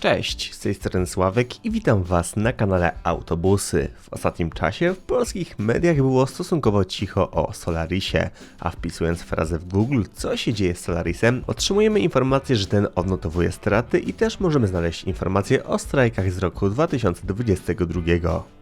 Cześć, z tej strony Sławek i witam Was na kanale Autobusy. W ostatnim czasie w polskich mediach było stosunkowo cicho o Solarisie, a wpisując frazę w Google, co się dzieje z Solarisem, otrzymujemy informację, że ten odnotowuje straty i też możemy znaleźć informacje o strajkach z roku 2022.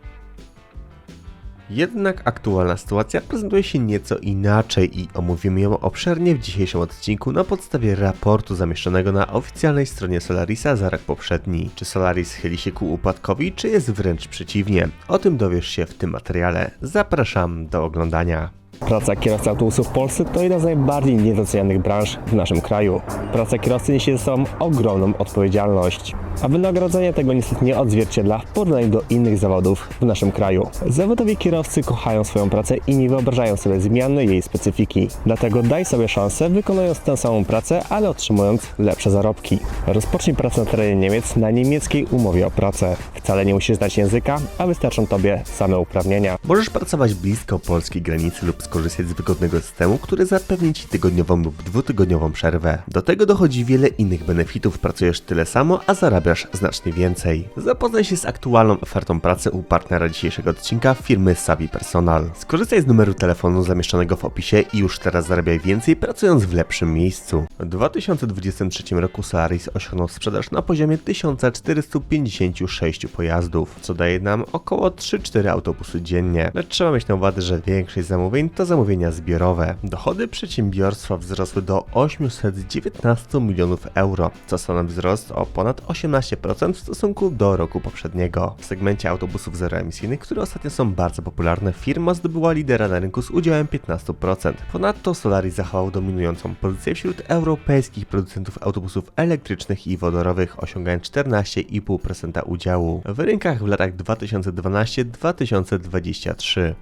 Jednak aktualna sytuacja prezentuje się nieco inaczej i omówimy ją obszernie w dzisiejszym odcinku na podstawie raportu zamieszczonego na oficjalnej stronie Solarisa za rok poprzedni. Czy Solaris chyli się ku upadkowi, czy jest wręcz przeciwnie? O tym dowiesz się w tym materiale. Zapraszam do oglądania. Praca kierowcy autobusów w Polsce to jedna z najbardziej niedocenianych branż w naszym kraju. Praca kierowcy niesie ze sobą ogromną odpowiedzialność, a wynagrodzenie tego niestety nie odzwierciedla w porównaniu do innych zawodów w naszym kraju. Zawodowi kierowcy kochają swoją pracę i nie wyobrażają sobie zmiany jej specyfiki. Dlatego daj sobie szansę wykonując tę samą pracę, ale otrzymując lepsze zarobki. Rozpocznij pracę na terenie Niemiec na niemieckiej umowie o pracę. Wcale nie musisz znać języka, a wystarczą tobie same uprawnienia. Możesz pracować blisko polskiej granicy lub skorzystać z wygodnego systemu, który zapewni Ci tygodniową lub dwutygodniową przerwę. Do tego dochodzi wiele innych benefitów, pracujesz tyle samo, a zarabiasz znacznie więcej. Zapoznaj się z aktualną ofertą pracy u partnera dzisiejszego odcinka firmy Savi Personal. Skorzystaj z numeru telefonu zamieszczonego w opisie i już teraz zarabiaj więcej pracując w lepszym miejscu. W 2023 roku Solaris osiągnął sprzedaż na poziomie 1456 pojazdów, co daje nam około 3-4 autobusy dziennie. Lecz trzeba mieć na uwadze, że większość zamówień to zamówienia zbiorowe. Dochody przedsiębiorstwa wzrosły do 819 milionów euro, co stanowi wzrost o ponad 18% w stosunku do roku poprzedniego. W segmencie autobusów zeroemisyjnych, które ostatnio są bardzo popularne, firma zdobyła lidera na rynku z udziałem 15%. Ponadto Solaris zachował dominującą pozycję wśród europejskich producentów autobusów elektrycznych i wodorowych, osiągając 14,5% udziału w rynkach w latach 2012-2023.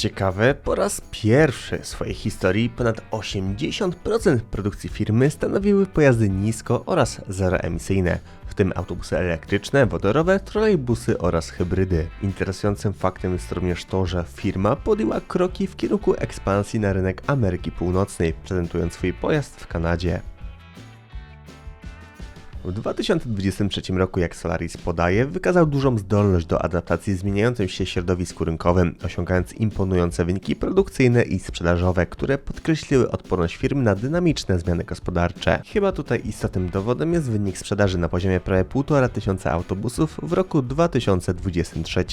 Ciekawe, po raz pierwszy w swojej historii ponad 80% produkcji firmy stanowiły pojazdy nisko oraz zeroemisyjne, w tym autobusy elektryczne, wodorowe, trolejbusy oraz hybrydy. Interesującym faktem jest również to, że firma podjęła kroki w kierunku ekspansji na rynek Ameryki Północnej, prezentując swój pojazd w Kanadzie. W 2023 roku, jak Solaris podaje, wykazał dużą zdolność do adaptacji zmieniającym się środowisku rynkowym, osiągając imponujące wyniki produkcyjne i sprzedażowe, które podkreśliły odporność firmy na dynamiczne zmiany gospodarcze. Chyba tutaj istotnym dowodem jest wynik sprzedaży na poziomie prawie 1,5 tysiąca autobusów w roku 2023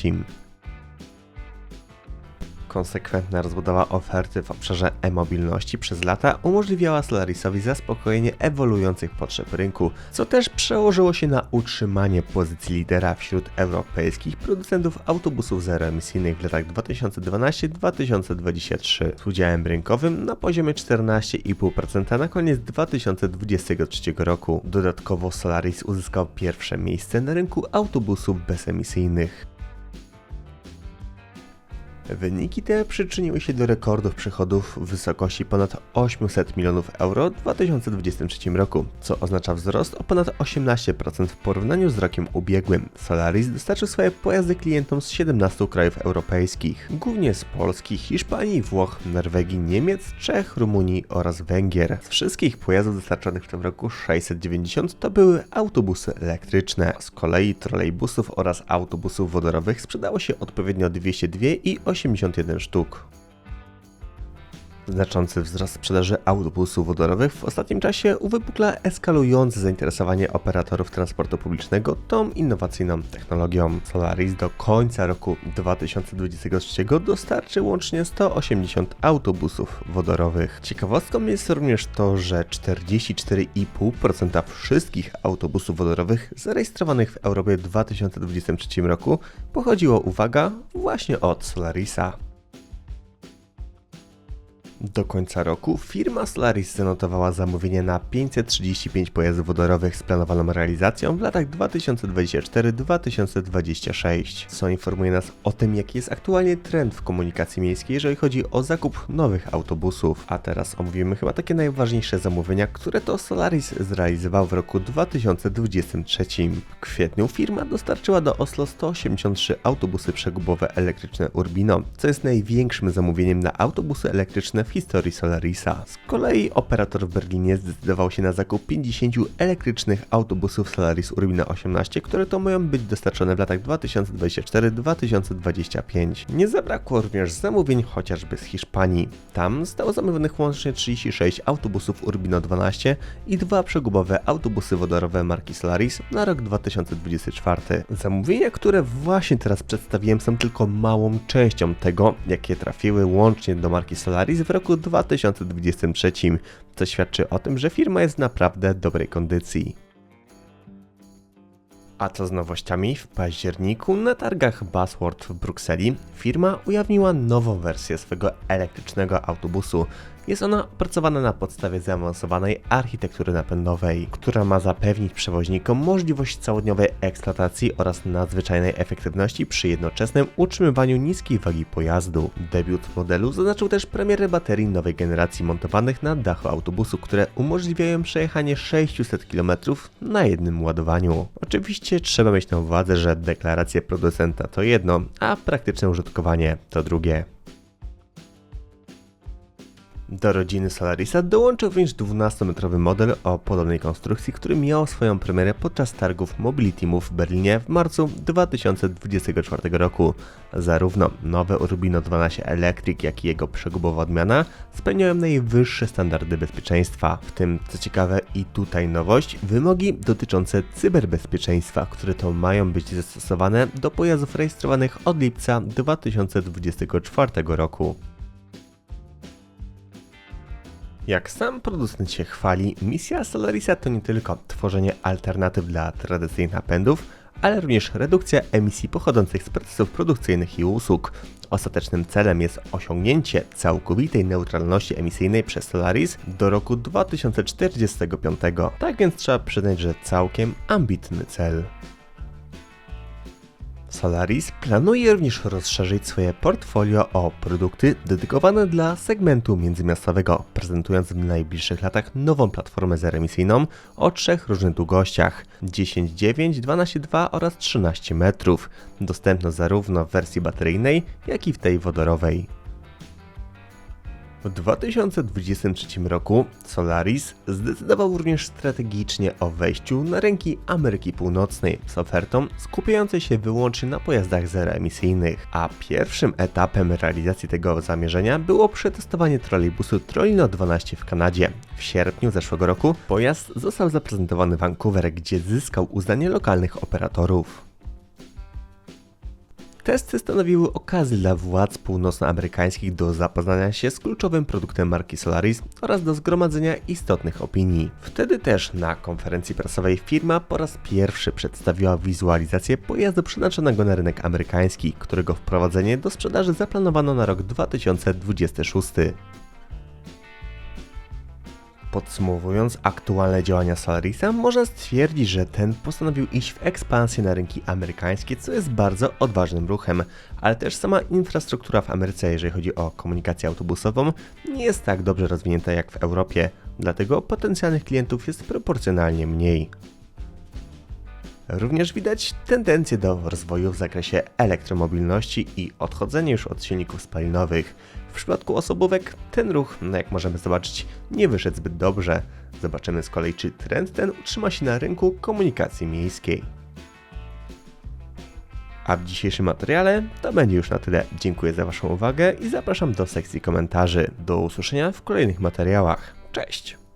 konsekwentna rozbudowa oferty w obszarze e-mobilności przez lata umożliwiała Solarisowi zaspokojenie ewoluujących potrzeb rynku, co też przełożyło się na utrzymanie pozycji lidera wśród europejskich producentów autobusów zeroemisyjnych w latach 2012-2023 z udziałem rynkowym na poziomie 14,5% na koniec 2023 roku. Dodatkowo Solaris uzyskał pierwsze miejsce na rynku autobusów bezemisyjnych. Wyniki te przyczyniły się do rekordów przychodów w wysokości ponad 800 milionów euro w 2023 roku, co oznacza wzrost o ponad 18% w porównaniu z rokiem ubiegłym. Solaris dostarczył swoje pojazdy klientom z 17 krajów europejskich, głównie z Polski, Hiszpanii, Włoch, Norwegii, Niemiec, Czech, Rumunii oraz Węgier. Z wszystkich pojazdów dostarczonych w tym roku 690 to były autobusy elektryczne. Z kolei trolejbusów oraz autobusów wodorowych sprzedało się odpowiednio 202 i 81 sztuk. Znaczący wzrost sprzedaży autobusów wodorowych w ostatnim czasie uwypukla eskalujące zainteresowanie operatorów transportu publicznego tą innowacyjną technologią. Solaris do końca roku 2023 dostarczy łącznie 180 autobusów wodorowych. Ciekawostką jest również to, że 44,5% wszystkich autobusów wodorowych zarejestrowanych w Europie w 2023 roku pochodziło, uwaga, właśnie od Solarisa. Do końca roku firma Solaris zanotowała zamówienie na 535 pojazdów wodorowych z planowaną realizacją w latach 2024-2026, co informuje nas o tym, jaki jest aktualnie trend w komunikacji miejskiej, jeżeli chodzi o zakup nowych autobusów. A teraz omówimy chyba takie najważniejsze zamówienia, które to Solaris zrealizował w roku 2023. W kwietniu firma dostarczyła do Oslo 183 autobusy przegubowe elektryczne Urbino, co jest największym zamówieniem na autobusy elektryczne w historii Solarisa. Z kolei operator w Berlinie zdecydował się na zakup 50 elektrycznych autobusów Solaris Urbina 18, które to mają być dostarczone w latach 2024-2025. Nie zabrakło również zamówień chociażby z Hiszpanii. Tam zostało zamówionych łącznie 36 autobusów Urbino 12 i dwa przegubowe autobusy wodorowe marki Solaris na rok 2024. Zamówienia, które właśnie teraz przedstawiłem są tylko małą częścią tego, jakie trafiły łącznie do marki Solaris w roku 2023, co świadczy o tym, że firma jest w naprawdę dobrej kondycji. A co z nowościami? W październiku na targach Buzzword w Brukseli firma ujawniła nową wersję swego elektrycznego autobusu. Jest ona opracowana na podstawie zaawansowanej architektury napędowej, która ma zapewnić przewoźnikom możliwość całodniowej eksploatacji oraz nadzwyczajnej efektywności przy jednoczesnym utrzymywaniu niskiej wagi pojazdu. Debiut modelu zaznaczył też premierę baterii nowej generacji montowanych na dachu autobusu, które umożliwiają przejechanie 600 km na jednym ładowaniu. Oczywiście trzeba mieć na uwadze, że deklaracje producenta to jedno, a praktyczne użytkowanie to drugie. Do rodziny Solarisa dołączył również 12-metrowy model o podobnej konstrukcji, który miał swoją premierę podczas targów Mobility Move w Berlinie w marcu 2024 roku. Zarówno nowe Urbino 12 Electric, jak i jego przegubowa odmiana spełniają najwyższe standardy bezpieczeństwa. W tym, co ciekawe i tutaj nowość, wymogi dotyczące cyberbezpieczeństwa, które to mają być zastosowane do pojazdów rejestrowanych od lipca 2024 roku. Jak sam producent się chwali, misja Solarisa to nie tylko tworzenie alternatyw dla tradycyjnych napędów, ale również redukcja emisji pochodzących z procesów produkcyjnych i usług. Ostatecznym celem jest osiągnięcie całkowitej neutralności emisyjnej przez Solaris do roku 2045. Tak więc trzeba przyznać, że całkiem ambitny cel. Solaris planuje również rozszerzyć swoje portfolio o produkty dedykowane dla segmentu międzymiastowego, prezentując w najbliższych latach nową platformę zeremisyjną o trzech różnych długościach 10,9, 12,2 oraz 13 metrów, dostępną zarówno w wersji bateryjnej, jak i w tej wodorowej. W 2023 roku Solaris zdecydował również strategicznie o wejściu na rynki Ameryki Północnej z ofertą skupiającej się wyłącznie na pojazdach zeroemisyjnych, a pierwszym etapem realizacji tego zamierzenia było przetestowanie trolejbusu Trollino 12 w Kanadzie. W sierpniu zeszłego roku pojazd został zaprezentowany w Vancouver, gdzie zyskał uznanie lokalnych operatorów. Testy stanowiły okazję dla władz północnoamerykańskich do zapoznania się z kluczowym produktem marki Solaris oraz do zgromadzenia istotnych opinii. Wtedy też na konferencji prasowej firma po raz pierwszy przedstawiła wizualizację pojazdu przeznaczonego na rynek amerykański, którego wprowadzenie do sprzedaży zaplanowano na rok 2026. Podsumowując aktualne działania Solarisa, można stwierdzić, że ten postanowił iść w ekspansję na rynki amerykańskie, co jest bardzo odważnym ruchem, ale też sama infrastruktura w Ameryce, jeżeli chodzi o komunikację autobusową, nie jest tak dobrze rozwinięta jak w Europie, dlatego potencjalnych klientów jest proporcjonalnie mniej. Również widać tendencję do rozwoju w zakresie elektromobilności i odchodzenie już od silników spalinowych. W przypadku osobówek ten ruch, no jak możemy zobaczyć, nie wyszedł zbyt dobrze. Zobaczymy z kolei, czy trend ten utrzyma się na rynku komunikacji miejskiej. A w dzisiejszym materiale to będzie już na tyle. Dziękuję za Waszą uwagę i zapraszam do sekcji komentarzy. Do usłyszenia w kolejnych materiałach. Cześć!